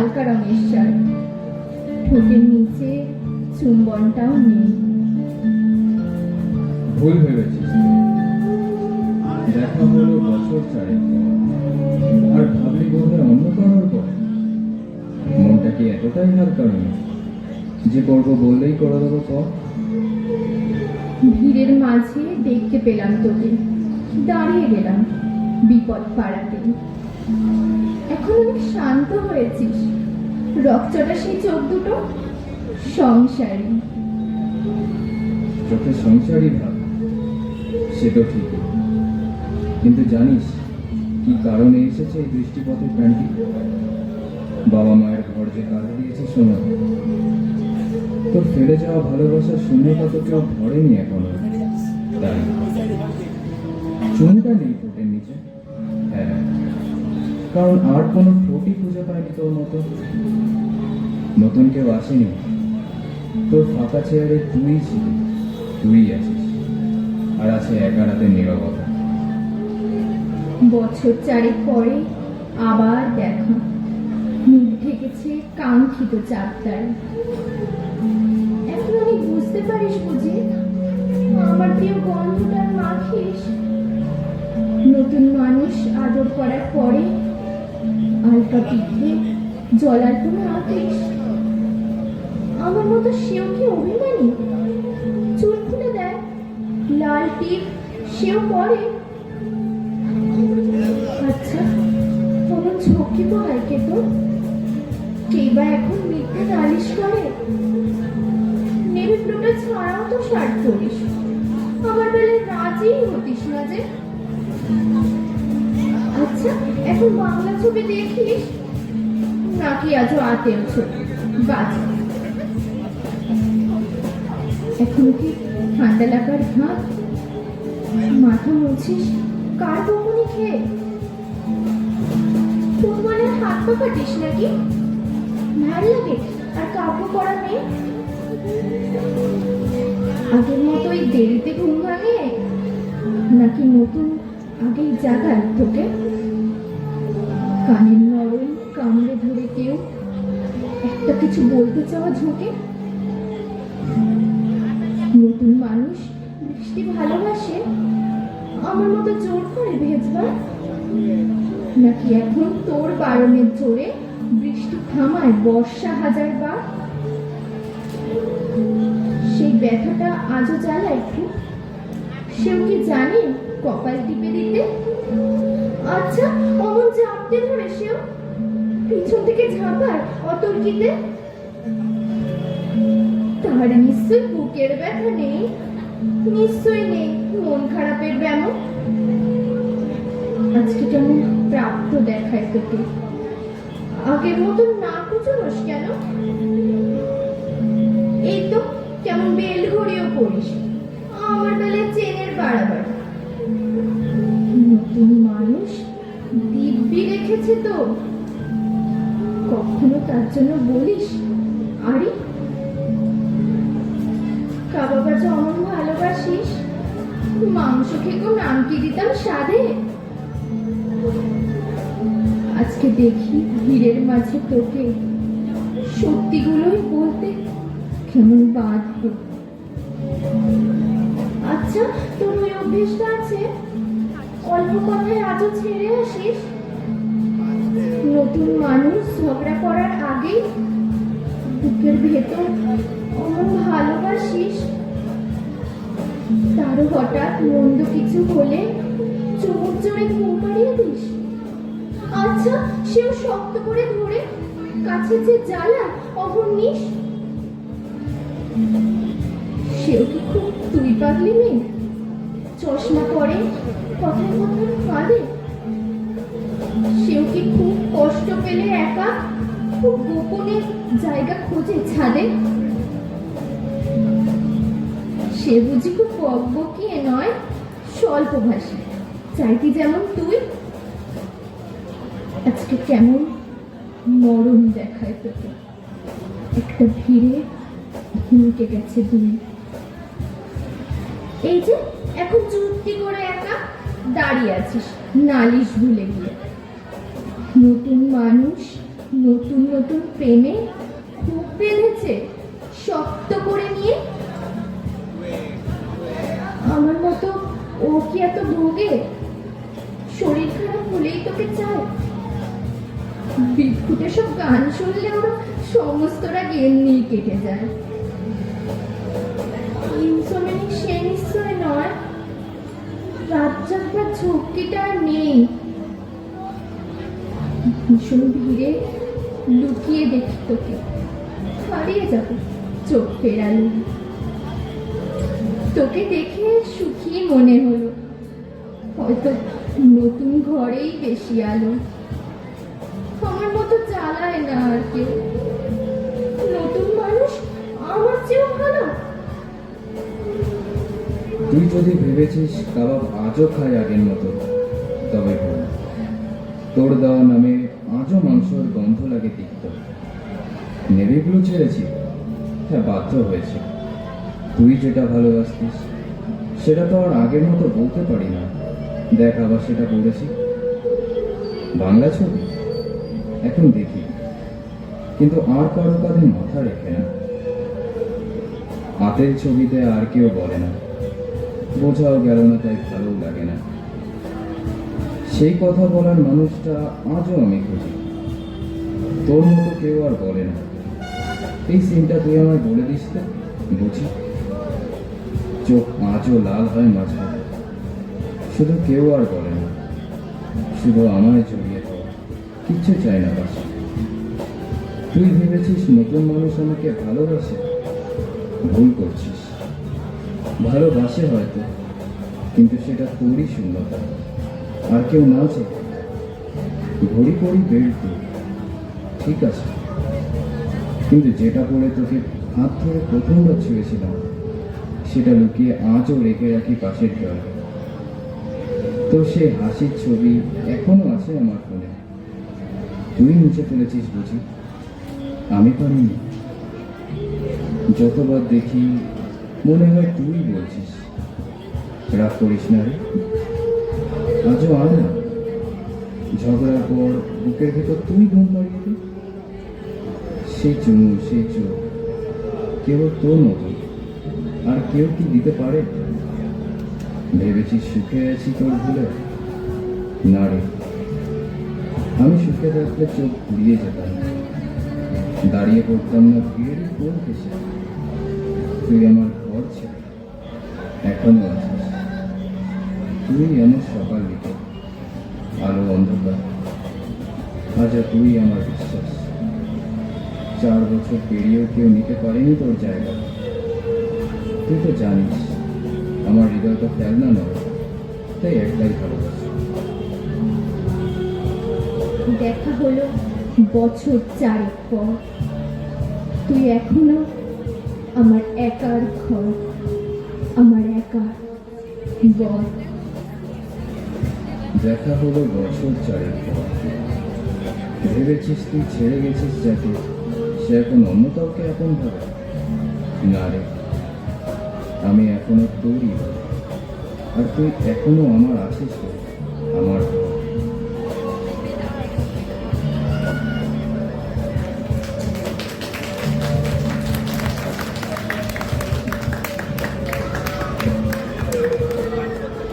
হালকা রঙের শার্ট। ঠোঁটের নিচে চুম্বনটাও নেই। ভুল ভেবেছিস। দেখা হলো বছর চারেক আর ভাবলি বোধহয় অন্য কারোর পর। মনটা কি এতটাই হালকা নয় যে করব বললেই করে দেবো পর। ভিড়ের মাঝে দেখতে পেলাম তোকে। দাঁড়িয়ে গেলাম বিপদ পাড়াতে এখন অনেক শান্ত হয়েছিস? রক্তটা সেই চোখ দুটো? সংসারী। চোখে সংসারই ভাব সে তো ঠিকই কিন্তু জানিস কি কারণে এসেছে এই দৃষ্টিপথের প্যান্টি বাবা মায়ের ঘর যে কাজে দিয়েছে সময় তোর ফেলে যাওয়া ভালোবাসার শূন্যতা তো কেউ ভরেনি এখনও। তাই চুনটা নেই ঠোঁটের নিচে। কারণ আর কোনো ঠোঁটই খুঁজে পায়নি তোর মতো। নতুন কেউ আসেনি। তোর ফাঁকা চেয়ারে তুই ছিলি, তুই আছিস। আর আছে একা রাতে নীরবতা। বছর চারেক পরে আবার দেখা। মুখ ঢেকেছে কাঙ্ক্ষিত চাপটায়। এখন অনেক বুঝতে পারিস বুঝি, আমার প্রিয় গন্ধটার মাখিস নতুন মানুষ আদর করার পরে আলকা পিঠে জলার কোনো আঁকিস আমার মতো সেও কি অভিমানী? চুল খুলে দেয়, লাল টিপ, সেও পরে। আচ্ছা কোনো ঝক্কি পড়ায় কে তো? কে বা এখন মিথ্যে নালিশ করে? নেভি ব্লুটা ছাড়াও তো শার্ট পরিস। আমার বেলে রাজি হতিস না যে? আচ্ছা এখন বাংলা ছবি দেখিস নাকি আজও আতেও ছবি এখন কি ঠান্ডা লাগার ভাত মাথা মুছিস? কার বকুনি খেয়ে? তোর বলে হাত পা কাটিস নাকি? ভালো লাগে। আর কাপড় পরা নেই আগের মতোই দেরিতে ঘুম ভাঙে? নাকি নতুন আগেই জাগায় তোকে? কানের নরম কামড়ে ধরে কেউ একটা কিছু বলতে চাওয়া ঝোঁকে? নতুন মানুষ বৃষ্টি ভালোবাসে? আমার মতো জোর করে ভেজবার নাকি এখন তোর বারণের জোরে বৃষ্টি থামায় বর্ষা হাজার বার? সেই ব্যথাটা আজও জ্বালা একটু সেও কি জানে কপাল টিপে দিতে? আচ্ছা অমন চাপতে ধরে সেও? পিছন থেকে ঝাঁপায় অতর্কিতে? তার নিশ্চয় বুকের ব্যথা নেই। নিশ্চয় নেই মন খারাপের ব্যামো। আজকে কেমন প্রাপ্ত দেখায় তোকে। আগের মতো না কুচোরস কেন? এই তো, কেমন বেল ঘড়িও পড়িস। রেখেছে তো? কখনো তার জন্য বলিস? আরে অমন ভালোবাসিস? মাংস দিতাম স্বাদে? আজকে দেখি ভিড়ের মাঝে তোকে। সত্যিগুলোই বলতে কেমন বাঁধবে আচ্ছা তোর ওই অভ্যেসটা আছে? অল্প কথায় আজও ছেড়ে আসিস? নতুন মানুষ ঝগড়া করার আগেই বুকের ভেতর অমন ভালোবাসিস? তারও হঠাৎ মন্দ কিছু হলে চোখ জোরে ঘুম পাড়িয়ে দিস। আচ্ছা সেও শক্ত করে ধরে কাছে যে জ্বালা অহর্নিশ সেও কি খুব তুই পাগলি মেয়ে? চশমা পরে কথায় কথায় ফাঁদে কষ্ট একা খুব গোপনে জায়গা খোঁজে ছাদে? সে বুঝি খুব বকবকিয়ে নয় চাইতি যেমন তুই? আজকে কেমন নরম দেখায় তোকে। একটা ভিড়ে হুমকে গেছে দুই এই যে, এখন চুক্তি করে একা দাঁড়িয়ে আছিস, নালিশ ভুলে গিয়ে। নতুন মানুষ, নতুন নতুন প্রেমে খুব বেঁধেছে শক্ত করে নিয়ে। আমার মতো ও কি এত ভোগে শরীর খারাপ হলেই তোকে চায়। বিদ্যুতে সব গান শুনলে ওর সমস্তটা এমনি কেটে যায়। ইনসোমেনিক সে নিশ্চয় নয়। রাত জাগবার ঝক্কিটা নেই। ভীষণ ভিড়ে লুকিয়ে দেখি তোকে। হারিয়ে যাব চোখ ফেরালো তোকে দেখে সুখী মনে হলো। হয়তো নতুন ঘরেই বেশি আলো। আমার মতো চালায় না আর কেউ। নতুন মানুষ আমার চেয়েও ভালো। তুই যদি ভেবেছিস কাবাব আজও খায় আগের মতো, তবে ভুল তোর দেওয়া নামে আজও মাংসর গন্ধ লাগে তিক্ত। নেবেগুলো ছেড়েছি হ্যাঁ বাধ্য হয়েছে। তুই যেটা ভালোবাসতিস, সেটা তো আর আগের মতো বলতে পারি না। দেখ আবার সেটা করেছি বাংলা ছবি? এখন দেখি। কিন্তু আর কারও কাঁধে মাথা রেখে না। হাতের ছবিতে আর কেউ বলে না। বোঝাও গেল না তাই ভালো লাগে না। সেই কথা বলার মানুষটা আজও আমি খুঁজি। তোর মতো কেউ আর বলে না। এই সিনটা তুই আমায় বলে দিস তো, বুঝি? চোখ আজও লাল হয় মাঝে শুধু কেউ আর বলে না। শুধু আমায় জড়িয়ে দেওয়া। কিচ্ছু চাই না বাস। তুই ভেবেছিস নতুন মানুষ আমাকে ভালোবাসে? ভুল করছিস। ভালোবাসে হয়তো, কিন্তু সেটা তোরই শূন্যতা। আর কেউ না আছে? ঘড়ি পড়ি বেল্ট। ঠিক আছে। কিন্তু যেটা পরে তোকে হাত ধরে প্রথমবার ছুঁয়েছিলাম, সেটা লুকিয়ে আজও রেখে রাখি পাশের ড্রয়ারে। তো সে হাসির ছবি এখনও আছে আমার ফোনে। তুই মুছে ফেলেছিস বুঝি? আমি পারিনি। যতবার দেখি, মনে হয় তুই বলছিস। রাগ করিস না রে। আজও আয় না। ঝগড়ার পর বুকের ভেতর তুই ঘুম পাড়িয়ে দে সেই চুমু সেই চোখ কেবল তোর মতো। আর কেউ কি দিতে পারে? ভেবেছিস সুখে আছি তোর ভুলে? না রে। আমি সুখে থাকলে চোখ ঘুরিয়ে যেতাম দাঁড়িয়ে পড়তাম না ভিড় কোন কেসে তুই আমার ঘর ছেড়ে। এখনও আছিস। তুই আমার সকাল বিকেল আলো অন্ধকার আজ তুই আমার বিশ্বাস। চার বছর পেরিয়েও কেউ নিতে পারেনি তোর জায়গা। তুই তো জানিস, আমার হৃদয় তো ফেলনা নয়, তাই একটাই ভালোবাসি। দেখা হলো বছর চারেক পর। তুই এখনও আমার একার ঘর, আমার একার বর। দেখা হলো বছর চারের পর। ভেবেছিস তুই ছেড়ে গেছিস যাকে? সে এখন অন্য কাউকে এখন ভাবে? না রে। আমি এখনও তৈরি আর তুই এখনও আমার আছিস আমার